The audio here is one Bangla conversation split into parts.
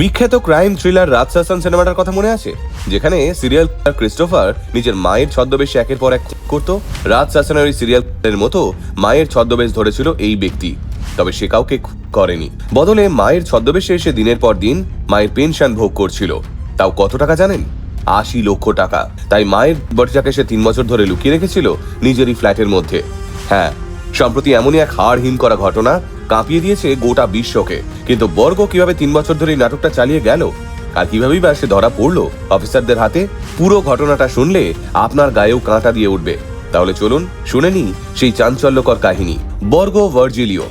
বিখ্যাত ক্রাইম থ্রিলার রাজশাসন সিনেমাটার কথা মনে আছে? যেখানে সিরিয়াল কিলার ক্রিস্টোফার নিজের মায়ের ছদ্মবেশে একের পর এক করত। রাজশাসনের ওই সিরিয়াল এর মতো মায়ের ছদ্মবেশ ধরেছিল এই ব্যক্তি। তবে সে কাউকে করেনি। বদলে মায়ের ছদ্মবেশে এসে দিনের পর দিন মায়ের পেনশন ভোগ করছিল। তাও কত টাকা জানেন? আশি লক্ষ টাকা। তাই মায়ের বটিটাকে সে তিন বছর ধরে লুকিয়ে রেখেছিল নিজেরই ফ্ল্যাটের মধ্যে। হ্যাঁ সম্প্রতি এমনই এক হাড় হিম করা ঘটনা কাঁপিয়ে দিয়েছে গোটা বিশ্বকে। কিন্তু বর্গ কীভাবে তিন বছর ধরে নাটকটা চালিয়ে গেল? আর কিভাবেই বা সে ধরা পড়ল? অফিসারদের হাতে পুরো ঘটনাটা শুনলে আপনার গায়েও কাঁটা দিয়ে উঠবে। তাহলে চলুন শুনে নি সেই চাঞ্চল্যকর কাহিনী। বর্গ ভার্জিলিও।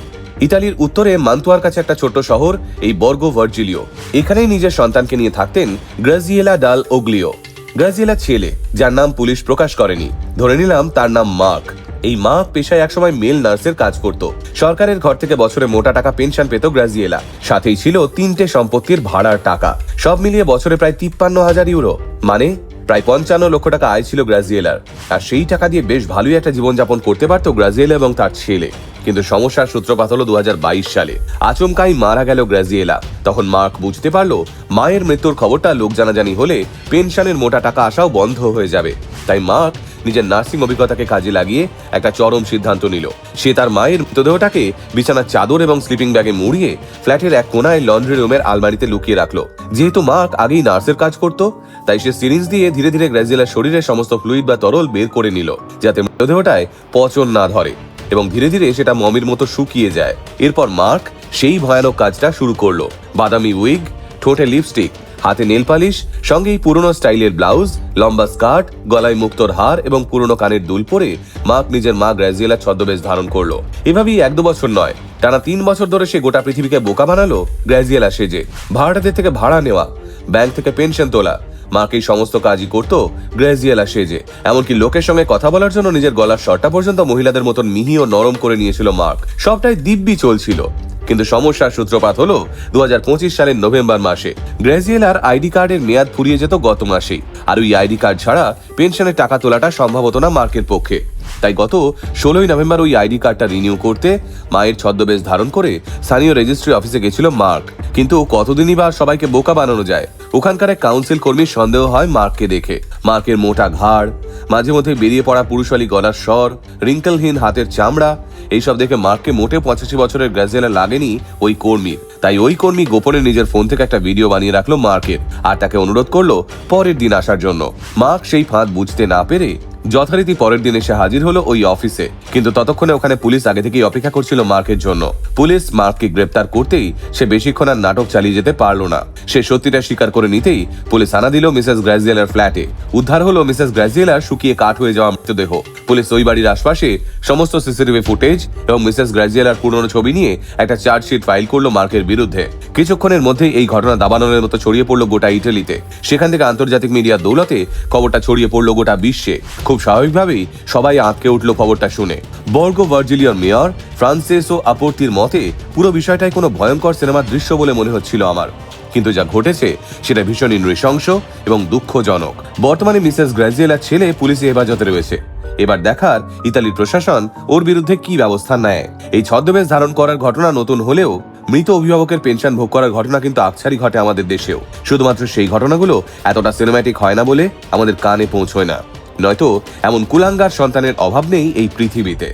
ইতালির উত্তরে মান্তুয়ার কাছে একটা ছোট্ট শহর, এই বর্গ ভার্জিলিও। এখানেই নিজের সন্তানকে নিয়ে থাকতেন গ্রাজিয়েলা ডাল ওগ্লিও। গ্রাজিয়েলা ছেলে, যার নাম পুলিশ প্রকাশ করেনি। ধরে নিলাম তার নাম মার্ক। এই মা পেশায় একসময় মেল নার্সের কাজ করত। সরকারের ঘর থেকে বছরে মোটা টাকা পেনশন পেত গ্রাজিয়েলা। সাথেই ছিল তিনটে সম্পত্তির ভাড়ার টাকা। সব মিলিয়ে বছরে প্রায় তিপ্পান্ন হাজার ইউরো। মানে প্রায় পঞ্চান্ন লক্ষ টাকা আয় ছিল গ্রাজিয়েলার। আর সেই টাকা দিয়ে বেশ ভালোই একটা জীবনযাপন করতে পারত গ্রাজিয়েলা এবং তার ছেলে। কিন্তু সমস্যার সূত্রপাত হলো দুহাজার বাইশ সালে। আচমকাই মারা গেল গ্রাজিয়েলা। তখন মার্ক বুঝতে পারল, মায়ের মৃত্যুর খবরটা লোক জানাজানি হলে পেনশনের মোটা টাকা আসাও বন্ধ হয়ে যাবে। তাই মার্ক নিজের নার্সিং অভিজ্ঞতাকে কাজে লাগিয়ে একটা চরম সিদ্ধান্ত নিল। সে তার মায়ের মৃতদেহটাকে বিছানার চাদর এবং স্লিপিং ব্যাগে মুড়িয়ে ফ্ল্যাটের এক কোনায় লন্ড্রি রুমের আলমারিতে লুকিয়ে রাখল। যেহেতু মার্ক আগেই নার্সের কাজ করত, তাই সে সিরিঞ্জ দিয়ে ধীরে ধীরে গ্রাজিয়েলার শরীরের সমস্ত ফ্লুইড বা তরল বের করে নিল, যাতে মৃতদেহটায় পচন না ধরে। এবং ধীরে ধীরে সেটা মমির মতো শুকিয়ে যায়। এরপর মার্ক সেই ভয়ানক কাজটা শুরু করল। বাদামি উইগ, ঠোঁটে লিপস্টিক, হাতে নেল পালিশ, সঙ্গেই পুরনো স্টাইলের ব্লাউজ, লম্বা স্কার্ট, গলায় মুক্তোর হার এবং পুরনো কানের দুল পরে মার্ক নিজের মা গ্রাজিয়েলার ছদ্মবেশ ধারণ করল। এভাবেই এক দু বছর নয়, টানা তিন বছর ধরে সে গোটা পৃথিবীকে বোকা বানালো গ্রাজিয়েলা সেজে। ভাড়াটাদের থেকে ভাড়া নেওয়া, ব্যাংক থেকে পেনশন তোলা মাকে সমস্ত কাজই করতো, গ্রেজিয়েলা সেজে। এমনকি লোকের সঙ্গে কথা বলার জন্য নিজের গলার স্বরটা পর্যন্ত মহিলাদের মতন মিহি ও নরম করে নিয়েছিল মার্ক। সবটাই দিব্যি চলছিল। কিন্তু সমস্যার সূত্রপাত হলো দুহাজার পঁচিশ সালের নভেম্বর মাসে গ্রেজিয়েলার আইডি কার্ডের মেয়াদ ফুরিয়ে যেত গত মাসেই। আর ওই আইডি কার্ড ছাড়া পেনশনের টাকা তোলাটা সম্ভব হতো না মার্কের পক্ষে। তাই গত ষোলোই নভেম্বর ওই আইডি কার্ডটা রিনিউ করতে মায়ের ছদ্মবেশ ধারণ করে স্থানীয় রেজিস্ট্রি অফিসে গেছিল মার্ক। কিন্তু কতদিনই বা সবাইকে বোকা বানানো যায় ওখানকার এক কাউন্সিল কর্মীর সন্দেহ হয় মার্ককে দেখে। মার্কের মোটা ঘাড়, মাঝে মধ্যে বেরিয়ে পড়া পুরুষালী গলার স্বর, রিঙ্কলহীন হাতের চামড়া, এইসব দেখে মার্ককে মোটে পঁচাশি বছরের গ্রাজেলা লাগেনি ওই কর্মীর তাই ওই কর্মী গোপনে নিজের ফোন থেকে একটা ভিডিও বানিয়ে রাখল মার্কের আর তাকে অনুরোধ করল পরের দিন আসার জন্য। মার্ক সেই ফাঁদ বুঝতে না পেরে যথারীতি পরের দিন এসে হাজির হলো ওই অফিসে। কিন্তু ততক্ষণে ওখানে পুলিশ আগে থেকেই অপেক্ষা করছিল মার্কের জন্য। পুলিশ মার্ককে গ্রেপ্তার করতেই সে বেশিক্ষণ আর নাটক চালিয়ে যেতে পারল না। সে সত্যিটা স্বীকার করে নিতেই পুলিশ আনা দিল মিসেস গ্রাজিয়েলার ফ্ল্যাটে। উদ্ধার হলো মিসেস গ্রাজিয়েলার শুকিয়ে কাঠ হয়ে যাওয়া মৃতদেহ। পুলিশ ওই বাড়ির আশপাশে সমস্ত সিসিটিভি ফুটেজ এবং মিসেস গ্রাজিয়েলার পুরনো ছবি নিয়ে একটা চার্জশিট ফাইল করল মার্কের বিরুদ্ধে। কিছুক্ষণের মধ্যেই এই ঘটনা দাবানলের মতো ছড়িয়ে পড়ল গোটা ইটালিতে। সেখান থেকে আন্তর্জাতিক মিডিয়ার দৌলতে খবরটা ছড়িয়ে পড়ল গোটা বিশ্বে। খুব স্বাভাবিকভাবেই সবাই আঁতকে উঠল খবরটা শুনে। বর্গ ভার্জিলিয়র মেয়র ফ্রান্সেসো আপর্তির মতে, পুরো বিষয়টাই কোনো ভয়ঙ্কর সিনেমার দৃশ্য বলে মনে হচ্ছিল আমার। কিন্তু যা ঘটেছে, সেটা ভীষণই নৃশংস এবং দুঃখজনক। বর্তমানে মিসেস গ্রাজিয়েলার ছেলে পুলিশি হেফাজতে রয়েছে। এবার দেখার ইতালির প্রশাসন ওর বিরুদ্ধে কি ব্যবস্থা নেয়। এই ছদ্মবেশ ধারণ করার ঘটনা নতুন হলেও, মৃত অভিভাবকের পেনশন ভোগ করার ঘটনা কিন্তু আকছারি ঘটে আমাদের দেশেও। শুধুমাত্র সেই ঘটনাগুলো এতটা সিনেম্যাটিক হয় না বলে আমাদের কানে পৌঁছয় না। নয়তো এমন কুলাঙ্গার সন্তানের অভাব নেই এই পৃথিবীতে।